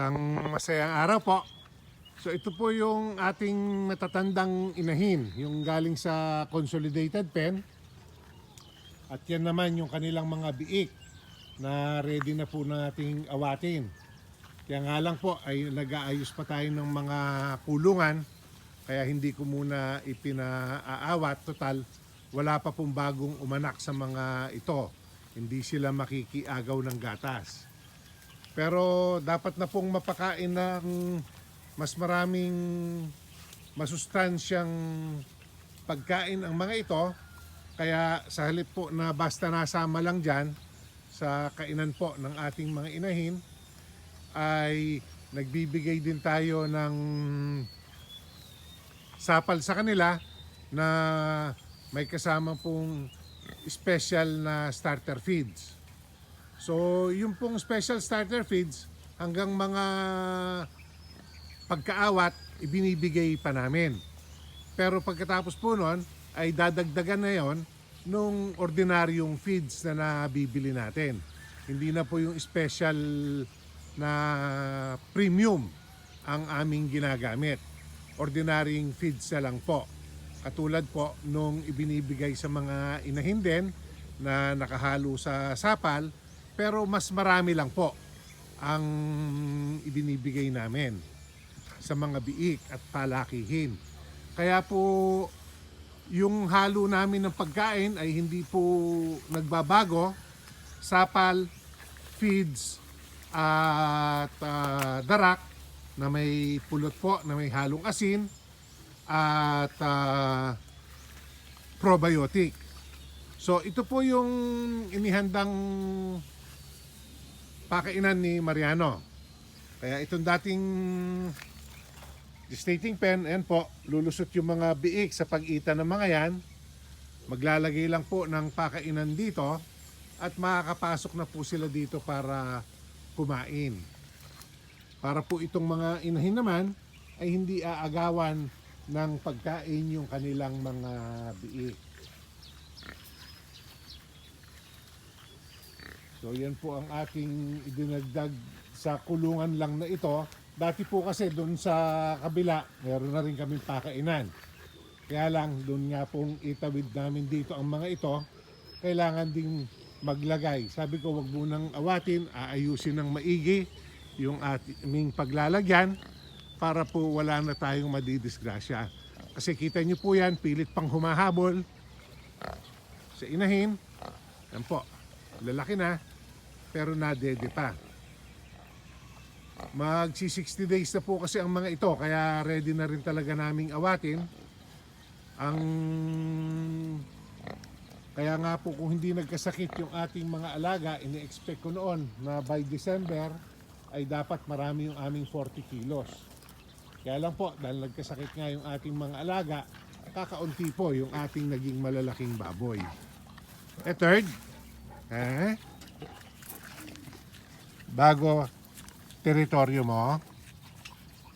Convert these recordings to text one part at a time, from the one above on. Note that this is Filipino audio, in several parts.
Isang masayang araw po. So ito po yung ating matatandang inahin, yung galing sa Consolidated Pen. At yan naman yung kanilang mga biik na ready na po nating awatin. Kaya nga lang po ay nag-aayos pa tayo ng mga kulungan. Kaya hindi ko muna ipinaawat. Total, wala pa pong bagong umanak sa mga ito. Hindi sila makikiagaw ng gatas. Pero dapat na pong mapakain ng mas maraming masustansyang pagkain ang mga ito. Kaya sa halip po na basta nasama lang dyan sa kainan po ng ating mga inahin, ay nagbibigay din tayo ng sapal sa kanila na may kasama pong special na starter feeds. So, yung pong special starter feeds, hanggang mga pagkaawat, ibinibigay pa namin. Pero pagkatapos po nun, ay dadagdagan na yon nung ordinaryong feeds na nabibili natin. Hindi na po yung special na premium ang aming ginagamit. Ordinaryong feeds na lang po. Katulad po nung ibinibigay sa mga inahin din na nakahalo sa sapal, pero mas marami lang po ang ibinibigay namin sa mga biik at palakihin. Kaya po yung halo namin ng pagkain ay hindi po nagbabago. Sapal, feeds, at ah, darak na may pulot po, na may halong asin, at ah, probiotic. So ito po yung inihandang pakainan ni Mariano. Kaya itong dating stating pen, ayan po, lulusot yung mga biik sa pag-ita ng mga yan. Maglalagay lang po ng pakainan dito at makakapasok na po sila dito para kumain. Para po itong mga inahin naman ay hindi aagawan ng pagkain yung kanilang mga biik. So yan po ang aking idinagdag sa kulungan lang na ito. Dati po kasi doon sa kabila, meron na rin kaming pakainan. Kaya lang, doon nga pong itawid namin dito ang mga ito, kailangan ding maglagay. Sabi ko, wag munang awatin, aayusin ng maigi yung ating paglalagyan para po wala na tayong madidisgrasya. Kasi kita nyo po yan, pilit pang humahabol sa inahin. Yan po, lalaki na, pero nadede pa. Magsi 60 days na po kasi ang mga ito, kaya ready na rin talaga naming awatin. Ang kaya nga po kung hindi nagkasakit yung ating mga alaga, ini-expect ko noon na by December ay dapat marami yung aming 40 kilos. Kaya lang po, dahil nagkasakit nga yung ating mga alaga, kakaunti po yung ating naging malalaking baboy. E third, eh, bago teritoryo mo,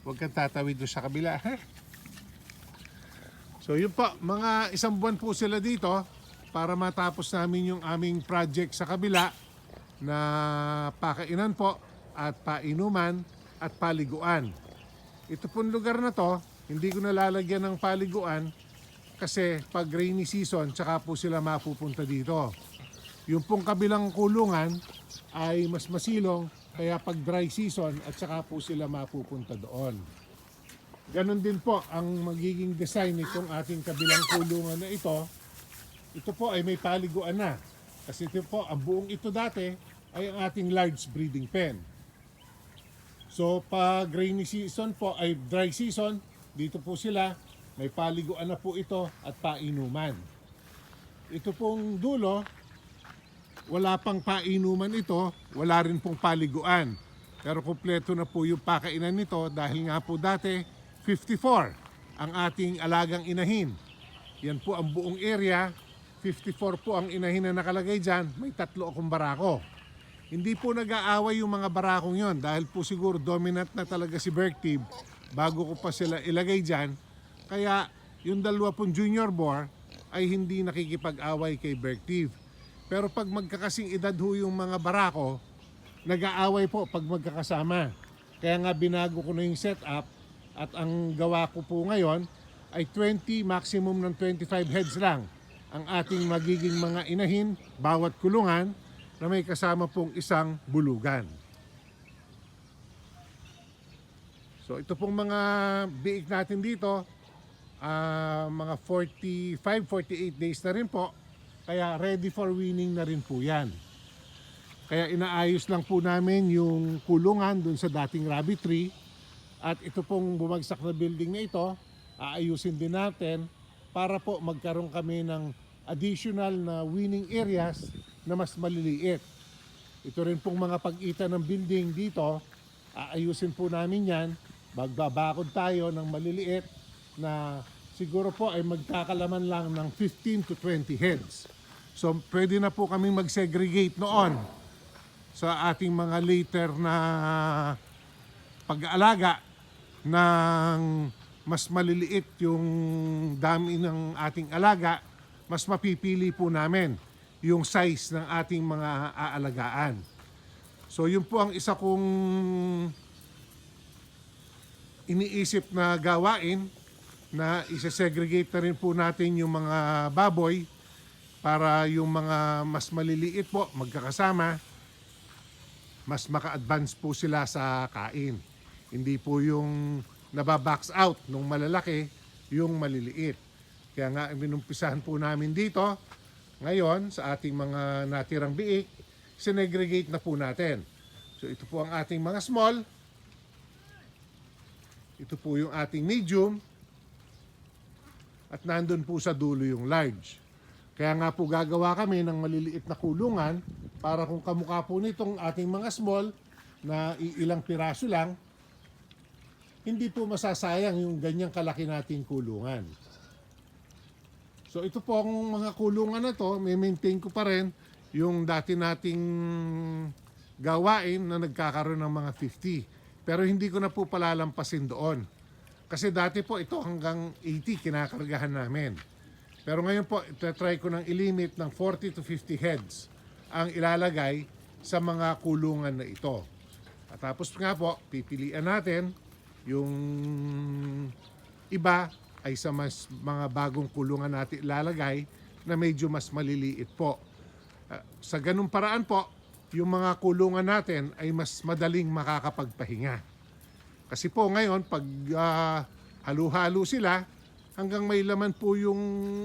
huwag kang tatawid doon sa kabila. So yun po, mga isang buwan po sila dito para matapos namin yung aming project sa kabila na pakainan po at painuman at paliguan. Ito pong lugar na to, hindi ko nalalagyan ng paliguan kasi pag rainy season, tsaka po sila mapupunta dito. Yung pong kabilang kulungan ay mas masilong, kaya pag dry season at saka po sila mapupunta doon. Ganon din po ang magiging design nitong ating kabilang kulungan na ito. Ito po ay may paliguan na. Kasi ito po, ang buong ito dati ay ang ating large breeding pen. So pag rainy season po ay dry season, dito po sila, may paliguan na po ito at painuman. Ito pong dulo, wala pang painuman ito, wala rin pong paliguan. Pero kumpleto na po yung pakainan nito dahil nga po dati 54 ang ating alagang inahin. Yan po ang buong area. 54 po ang inahin na nakalagay dyan. May tatlo akong barako. Hindi po nag-aaway yung mga barakong yon dahil po siguro dominant na talaga si Berktib bago ko pa sila ilagay dyan. Kaya yung dalawa pong junior boar ay hindi nakikipag-away kay Berktib. Pero pag magkakasing edad ho yung mga barako, nag-aaway po pag magkakasama. Kaya nga binago ko na yung setup at ang gawa ko po ngayon ay 20 maximum ng 25 heads lang ang ating magiging mga inahin bawat kulungan na may kasama pong isang bulugan. So ito pong mga biik natin dito, ah, mga 45, 48 days na rin po. Kaya ready for winning na rin po yan. Kaya inaayos lang po namin yung kulungan dun sa dating rabbit tree. At ito pong bumagsak na building na ito, aayusin din natin para po magkaroon kami ng additional na winning areas na mas maliliit. Ito rin pong mga pag-ita ng building dito, aayusin po namin yan. Magbabakod tayo ng maliliit na siguro po ay magkakalaman lang ng 15 to 20 heads. So pwede na po kaming mag-segregate noon sa ating mga later na pag-aalaga ng mas maliliit yung dami ng ating alaga, mas mapipili po namin yung size ng ating mga aalagaan. So yun po ang isa kong iniisip na gawain na isa-segregate na rin po natin yung mga baboy para yung mga mas maliliit po magkakasama mas maka-advance po sila sa kain. Hindi po yung nababox out nung malalaki, yung maliliit. Kaya nga minumpisahan po namin dito, ngayon sa ating mga natirang biik, sinegregate na po natin. So ito po ang ating mga small, ito po yung ating medium, at nandun po sa dulo yung large. Kaya nga po gagawa kami ng maliliit na kulungan para kung kamukha po nitong ating mga small na ilang piraso lang, hindi po masasayang yung ganyang kalaki nating kulungan. So ito po ang mga kulungan na to, may maintain ko pa rin yung dati nating gawain na nagkakaroon ng mga 50. Pero hindi ko na po palalampasin doon. Kasi dati po ito hanggang 80 kinakargahan namin. Pero ngayon po, try ko ng ilimit ng 40 to 50 heads ang ilalagay sa mga kulungan na ito. At tapos nga po, pipilian natin yung iba ay sa mas mga bagong kulungan natin ilalagay na medyo mas maliliit po. Ah, Sa ganung paraan po, yung mga kulungan natin ay mas madaling makakapagpahinga. Kasi po ngayon, pag ah, halo-halo sila, hanggang may laman po yung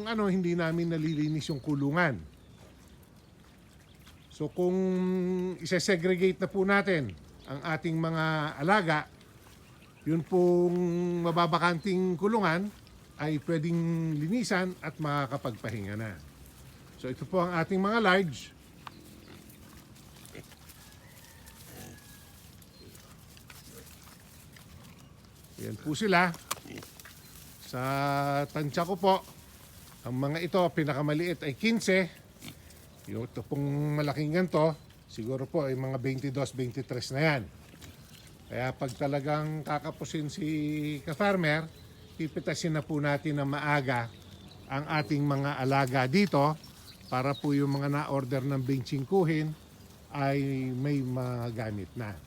ano, hindi namin nalilinis yung kulungan. So kung isa-segregate na po natin ang ating mga alaga, yun pong mababakanting kulungan ay pwedeng linisan at makakapagpahinga na. So ito po ang ating mga large. Yan po sila. Sa tansya ko po, ang mga ito, pinakamaliit ay 15. Yung ito pong malaking ganito, siguro po ay mga 22, 23 na yan. Kaya pag talagang kakapusin si ka-farmer, pipitasin na po natin na maaga ang ating mga alaga dito para po yung mga na-order ng benching kuhin ay may magamit na.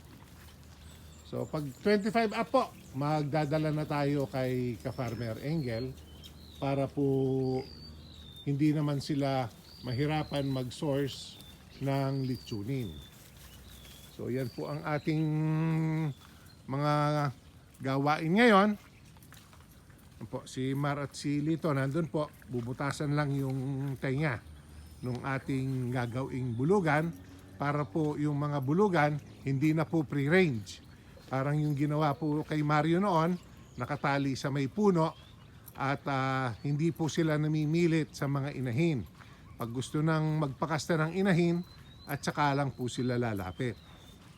So pag 25 up po, magdadala na tayo kay ka-farmer Engel para po hindi naman sila mahirapan mag-source ng litsunin. So yan po ang ating mga gawain ngayon. Po, si Mar at si Lito nandun po, bubutasan lang yung tenga ng ating gagawing bulugan para po yung mga bulugan hindi na po pre-range. Parang yung ginawa po kay Mario noon, nakatali sa may puno at ah, hindi po sila namimilit sa mga inahin. Pag gusto nang magpakasta ng inahin, at saka lang po sila lalapit.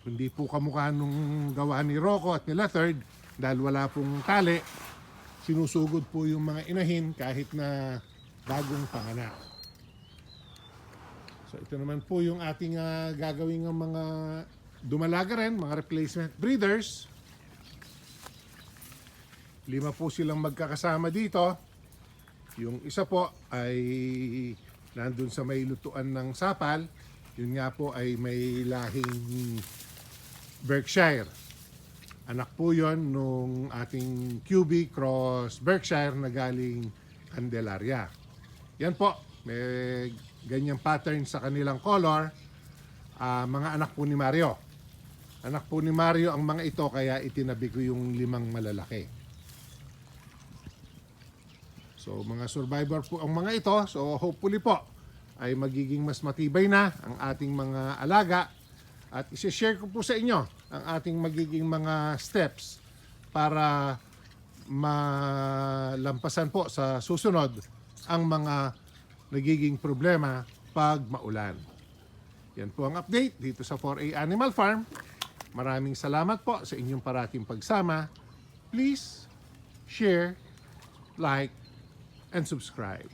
Hindi po kamukha nung gawa ni Rocco at nila Third, dahil wala pong tali, sinusugod po yung mga inahin kahit na bagong panganak. So ito naman po yung ating ah, gagawing ng mga dumalaga rin, mga replacement breeders. Lima po silang magkakasama dito. Yung isa po ay nandun sa may lutuan ng sapal. Yun nga po ay may lahing Berkshire. Anak po yon nung ating QB Cross Berkshire na galing Candelaria. Yan po, may ganyang pattern sa kanilang color. Ah, mga anak po ni Mario. Anak po ni Mario ang mga ito kaya itinabi ko yung limang malalaki. So mga survivor po ang mga ito. So hopefully po ay magiging mas matibay na ang ating mga alaga. At isi-share ko po sa inyo ang ating magiging mga steps para malampasan po sa susunod ang mga nagiging problema pag maulan. Yan po ang update dito sa 4A Animal Farm. Maraming salamat po sa inyong parating pagsama. Please share, like, and subscribe.